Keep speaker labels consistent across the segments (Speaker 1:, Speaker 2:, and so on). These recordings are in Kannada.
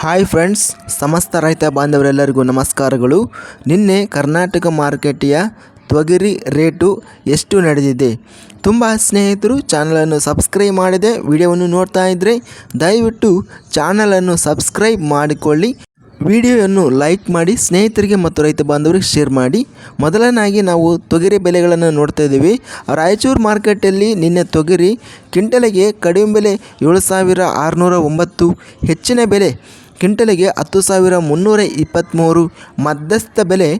Speaker 1: ಹಾಯ್ ಫ್ರೆಂಡ್ಸ್ ಸಮಸ್ತ ರೈತ ಬಾಂಧವರೆಲ್ಲರಿಗೂ ನಮಸ್ಕಾರಗಳು. ನಿನ್ನೆ ಕರ್ನಾಟಕ ಮಾರುಕಟ್ಟೆಯ ತೊಗರಿ ರೇಟು ಎಷ್ಟು ನಡೆದಿದೆ? ತುಂಬ ಸ್ನೇಹಿತರು ಚಾನಲನ್ನು ಸಬ್ಸ್ಕ್ರೈಬ್ ಮಾಡಿದೆ ವಿಡಿಯೋವನ್ನು ನೋಡ್ತಾ ಇದ್ದರೆ ದಯವಿಟ್ಟು ಚಾನಲನ್ನು ಸಬ್ಸ್ಕ್ರೈಬ್ ಮಾಡಿಕೊಳ್ಳಿ. ವಿಡಿಯೋವನ್ನು ಲೈಕ್ ಮಾಡಿ, ಸ್ನೇಹಿತರಿಗೆ ಮತ್ತು ರೈತ ಬಾಂಧವರಿಗೆ ಶೇರ್ ಮಾಡಿ. ಮೊದಲನಾಗಿ ನಾವು ತೊಗರಿ ಬೆಲೆಗಳನ್ನು ನೋಡ್ತಾ ಇದ್ದೀವಿ. ರಾಯಚೂರು ಮಾರ್ಕೆಟಲ್ಲಿ ನಿನ್ನೆ ತೊಗರಿ ಕ್ವಿಂಟಲಿಗೆ ಕಡಿಮೆ ಬೆಲೆ ಏಳು ಸಾವಿರ ಆರುನೂರ ಒಂಬತ್ತು, ಹೆಚ್ಚಿನ ಬೆಲೆ ಕ್ವಿಂಟಲಿಗೆ ಹತ್ತು ಸಾವಿರ ಮುನ್ನೂರ ಇಪ್ಪತ್ತ್ಮೂರು ಮಧ್ಯಸ್ಥ ಬೆಲೆ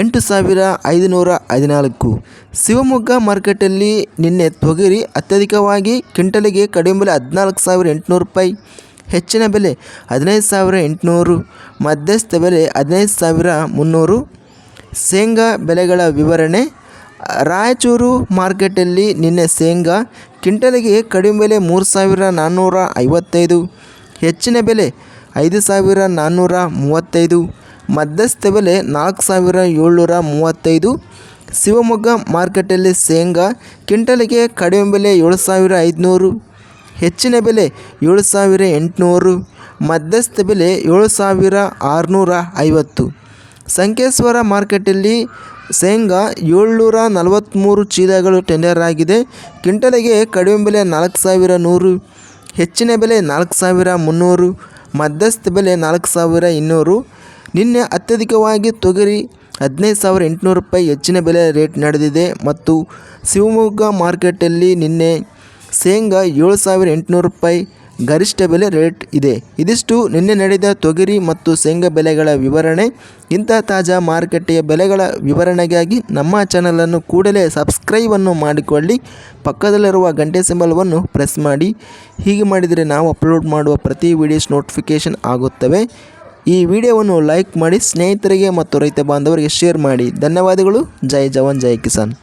Speaker 1: ಎಂಟು ಸಾವಿರ ಐದುನೂರ ಹದಿನಾಲ್ಕು. ಶಿವಮೊಗ್ಗ ಮಾರ್ಕೆಟಲ್ಲಿ ನಿನ್ನೆ ತೊಗರಿ ಅತ್ಯಧಿಕವಾಗಿ ಕ್ವಿಂಟಲಿಗೆ ಕಡಿಮೆ ಬೆಲೆ ಹದಿನಾಲ್ಕು ಸಾವಿರ ಎಂಟುನೂರು ರೂಪಾಯಿ, ಹೆಚ್ಚಿನ ಬೆಲೆ ಹದಿನೈದು ಸಾವಿರ ಎಂಟುನೂರು, ಮಧ್ಯಸ್ಥ ಬೆಲೆ ಹದಿನೈದು ಸಾವಿರ ಮುನ್ನೂರು. ಶೇಂಗಾ ಬೆಲೆಗಳ ವಿವರಣೆ, ರಾಯಚೂರು ಮಾರ್ಕೆಟಲ್ಲಿ ನಿನ್ನೆ ಶೇಂಗಾ ಕ್ವಿಂಟಲಿಗೆ ಕಡಿಮೆ ಬೆಲೆ ಮೂರು ಸಾವಿರ ನಾನ್ನೂರ ಐವತ್ತೈದು, ಹೆಚ್ಚಿನ ಬೆಲೆ ಐದು ಸಾವಿರ ನಾನ್ನೂರ ಮೂವತ್ತೈದು, ಮಧ್ಯಸ್ಥ ಬೆಲೆ ನಾಲ್ಕು ಸಾವಿರ ಏಳ್ನೂರ ಮೂವತ್ತೈದು, ಶಿವಮೊಗ್ಗ ಮಾರ್ಕೆಟಲ್ಲಿ ಶೇಂಗಾ, ಕ್ವಿಂಟಲಿಗೆ ಕಡಿಮೆ ಬೆಲೆ ಏಳು ಸಾವಿರ ಐದುನೂರು, ಹೆಚ್ಚಿನ ಬೆಲೆ ಏಳು ಸಾವಿರ ಎಂಟುನೂರು, ಮಧ್ಯಸ್ಥ ಬೆಲೆ ಏಳು ಸಾವಿರ ಆರುನೂರ ಐವತ್ತು. ಸಂಕೇಶ್ವರ ಮಾರ್ಕೆಟಲ್ಲಿ ಶೇಂಗಾ ಏಳ್ನೂರ ನಲವತ್ತ್ಮೂರು ಚೀಲಗಳು ಟೆಂಡರ್ ಆಗಿದೆ. ಕ್ವಿಂಟಲಿಗೆ ಕಡಿಮೆ ಬೆಲೆ ನಾಲ್ಕು ಸಾವಿರ ನೂರು, ಹೆಚ್ಚಿನ ಬೆಲೆ ನಾಲ್ಕು ಸಾವಿರ ಮುನ್ನೂರು ಮಧ್ಯಸ್ಥ ಬೆಲೆ ನಾಲ್ಕು ಸಾವಿರ ಇನ್ನೂರು. ನಿನ್ನೆ ಅತ್ಯಧಿಕವಾಗಿ ತೊಗರಿ ಹದಿನೈದು ಸಾವಿರ ಎಂಟುನೂರು ರೂಪಾಯಿ ಹೆಚ್ಚಿನ ಬೆಲೆ ರೇಟ್ ನಡೆದಿದೆ ಮತ್ತು ಶಿವಮೊಗ್ಗ ಮಾರ್ಕೆಟಲ್ಲಿ ನಿನ್ನೆ ಶೇಂಗಾ ಏಳು ಸಾವಿರ ಎಂಟುನೂರು ರೂಪಾಯಿ ಗರಿಷ್ಠ ಬೆಲೆ ರೇಟ್ ಇದೆ. ಇದಿಷ್ಟು ನಿನ್ನೆ ನಡೆದ ತೊಗರಿ ಮತ್ತು ಶೇಂಗಾ ಬೆಲೆಗಳ ವಿವರಣೆ. ಇಂಥ ತಾಜಾ ಮಾರುಕಟ್ಟೆಯ ಬೆಲೆಗಳ ವಿವರಣೆಗಾಗಿ ನಮ್ಮ ಚಾನಲನ್ನು ಕೂಡಲೇ ಸಬ್ಸ್ಕ್ರೈಬನ್ನು ಮಾಡಿಕೊಳ್ಳಿ. ಪಕ್ಕದಲ್ಲಿರುವ ಗಂಟೆ ಸಿಂಬಲವನ್ನು ಪ್ರೆಸ್ ಮಾಡಿ. ಹೀಗೆ ಮಾಡಿದರೆ ನಾವು ಅಪ್ಲೋಡ್ ಮಾಡುವ ಪ್ರತಿ ವಿಡಿಯೋಸ್ ನೋಟಿಫಿಕೇಷನ್ ಆಗುತ್ತವೆ. ಈ ವಿಡಿಯೋವನ್ನು ಲೈಕ್ ಮಾಡಿ ಸ್ನೇಹಿತರಿಗೆ ಮತ್ತು ರೈತ ಬಾಂಧವರಿಗೆ ಶೇರ್ ಮಾಡಿ. ಧನ್ಯವಾದಗಳು. ಜೈ ಜವಾನ್, ಜೈ ಕಿಸಾನ್.